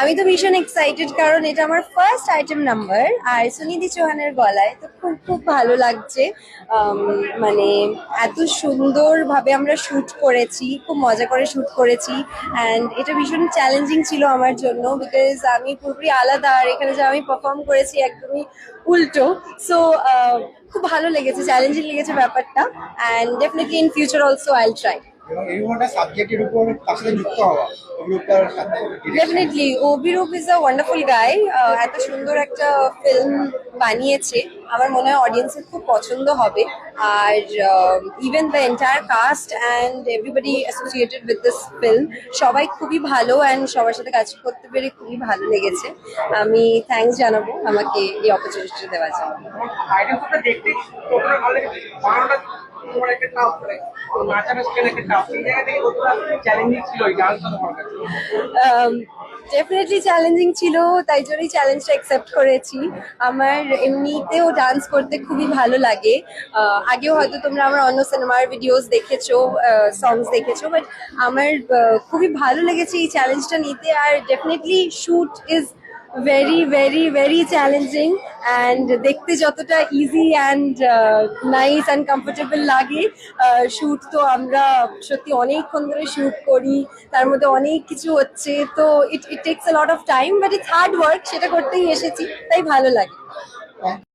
আমি তো ভীষণ এক্সাইটেড কারণ এটা আমার ফার্স্ট আইটেম নাম্বার আর সুনিধি চৌহানের গলায় তো খুব খুব ভালো লাগছে। মানে এত সুন্দরভাবে আমরা শ্যুট করেছি, খুব মজা করে শ্যুট করেছি অ্যান্ড এটা ভীষণ চ্যালেঞ্জিং ছিল আমার জন্য বিকজ আমি পুরোপুরি আলাদা, আর এখানে যে আমি পারফর্ম করেছি একদমই উল্টো। সো খুব ভালো লেগেছে চ্যালেঞ্জিং লেগেছে ব্যাপারটা and definitely in future also I'll try এবং এই সাবজেক্টের উপর তার সাথে যুক্ত হওয়া? Definitely Abhirup is a wonderful guy এত সুন্দর একটা ফিল্ম বানিয়েছে। আমার মনে হয় অডিয়েন্সের খুব পছন্দ হবে। আর even the entire cast and everybody associated with this film সবাই খুবই ভালো অ্যান্ড সবার সাথে কাজ করতে পেরে খুবই ভালো লেগেছে। আমি থ্যাঙ্কস জানাব আমাকে এই অপরচুনিটি দেওয়ার জন্য। তোমার একটা ডেফিনেটলি চ্যালেঞ্জিং ছিল, তাই জন্যই চ্যালেঞ্জটা অ্যাকসেপ্ট করেছি। আমার এমনিতেও ডান্স করতে খুবই ভালো লাগে। আগেও হয়তো তোমরা আমার অন্য সিনেমার ভিডিওস দেখেছ সংস দেখেছ বাট আমার খুবই ভালো লেগেছে এই চ্যালেঞ্জটা নিতে। আর definitely shoot is very very very challenging and দেখতে যতটা easy and nice and comfortable লাগে শ্যুট তো আমরা সত্যি অনেকক্ষণ ধরে শ্যুট করি, তার মধ্যে অনেক কিছু হচ্ছে, তো it it takes a lot of time but it's hard work সেটা করতেই এসেছি, তাই ভালো লাগে।